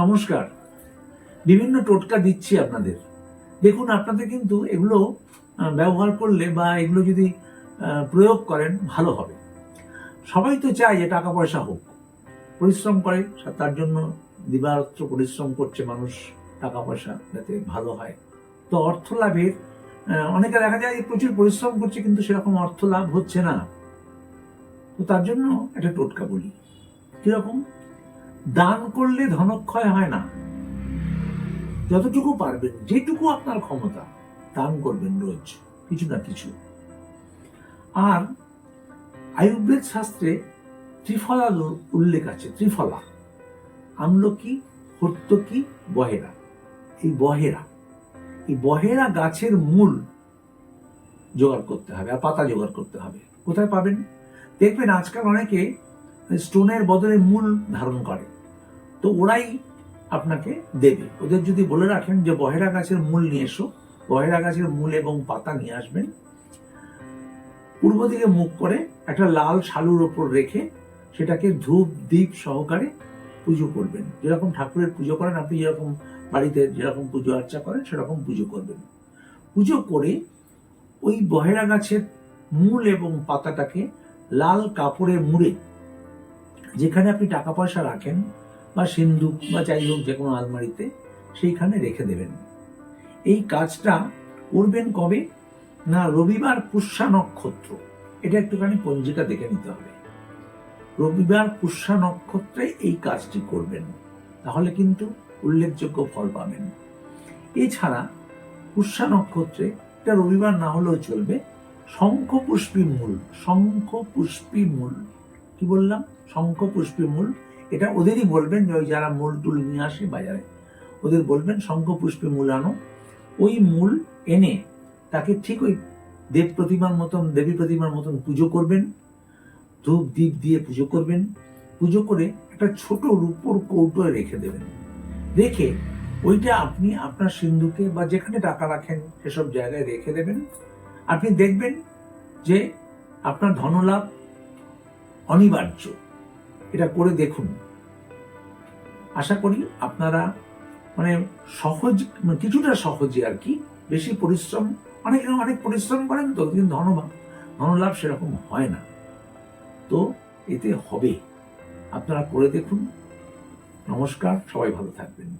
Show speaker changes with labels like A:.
A: নমস্কার। বিভিন্ন টোটকা দিচ্ছি আপনাদের। দেখুন, আপনাদের কিন্তু এগুলো ব্যবহার করলে বা এগুলো যদি প্রয়োগ করেন, ভালো হবে। সবাই তো চায় যে টাকা পয়সা হোক। পরিশ্রম করে তার জন্য দিবারাত্র পরিশ্রম করছে মানুষ, টাকা পয়সা যাতে ভালো হয়। তো অর্থ লাভের অনেকে দেখা যায় প্রচুর পরিশ্রম করছে, কিন্তু সেরকম অর্থ লাভ হচ্ছে না। তো তার জন্য একটা টোটকা বলি। কীরকম? দান করলে ধনক্ষয় হয় না। যতটুকু পারবেন, যেটুকু আপনার ক্ষমতা, দান করবেন রোজ, কিছু না কিছু। আর আয়ুর্বেদ শাস্ত্রে ত্রিফলা উল্লেখ আছে, ত্রিফলা। আমলকি, হর্তকি, বহেরা। এই বহেরা এই বহেরা গাছের মূল জোগাড় করতে হবে, আর পাতা জোগাড় করতে হবে। কোথায় পাবেন? দেখবেন আজকাল অনেকে স্টোনের বদলে মূল ধারণ করে। তো ওরাই আপনাকে দেবে। ওদের যদি বলে রাখেন যে, বহেরা গাছের মূল নিয়ে এসো। বহেরা গাছের মূল এবং পাতা নিয়ে আসবেন। পূর্ব দিকে মুখ করে একটা লাল শালুর ওপর রেখে সেটাকে ধূপ দ্বীপ সহকারে পুজো করবেন। যেরকম ঠাকুরের পুজো করেন, আপনি যেরকম বাড়িতে যেরকম পুজো আর্চা করেন, সেরকম পুজো করবেন। পুজো করে ওই বহেরা গাছের মূল এবং পাতাটাকে লাল কাপড়ে মুড়ে যেখানে আপনি টাকা পয়সা রাখেন, বা সিন্ধুক, বা যাই হোক যে কোনো আলমারিতে, সেইখানে রেখে দেবেন। এই কাজটা করবেন কবে? না, রবিবার পুষ্যা নক্ষত্র। এটা একটুখানি পঞ্জিকা দেখে নিতে হবে। রবিবার পুষ্যা নক্ষত্রে এই কাজটি করবেন। তাহলে কিন্তু উল্লেখযোগ্য ফল পাবেন। এছাড়া পুষ্যা নক্ষত্রে এটা রবিবার না হলেও চলবে শঙ্খ পুষ্পী মূল শঙ্খ পুষ্পী মূল। কি বললাম? শঙ্খ পুষ্পী মূল। এটা ওদেরই বলবেন যে ওই যারা মূল টুল নিয়ে আসে বাজারে। ওদের বলবেন, শঙ্খ পুষ্পী মূল আনো। ওই মূল এনে তাকে ঠিক ওই দেব প্রতিমার মতন, দেবী প্রতিমার মতন পুজো করবেন। ধূপ দ্বীপ দিয়ে পুজো করবেন। পুজো করে একটা ছোট রূপোর কৌটোয় রেখে দেবেন। রেখে ওইটা আপনি আপনার সিন্ধুকে বা যেখানে টাকা রাখেন সেসব জায়গায় রেখে দেবেন। আপনি দেখবেন যে আপনার ধনলাভ অনিবার্য। এটা করে দেখুন। আশা করি আপনারা মানে সহজ মানে কিছুটা সহজে আর কি বেশি পরিশ্রম, অনেকে অনেক পরিশ্রম করেন তো, কিন্তু ধন ধনলাভ সেরকম হয় না। তো এতে হবে। আপনারা করে দেখুন। নমস্কার, সবাই ভালো থাকবেন।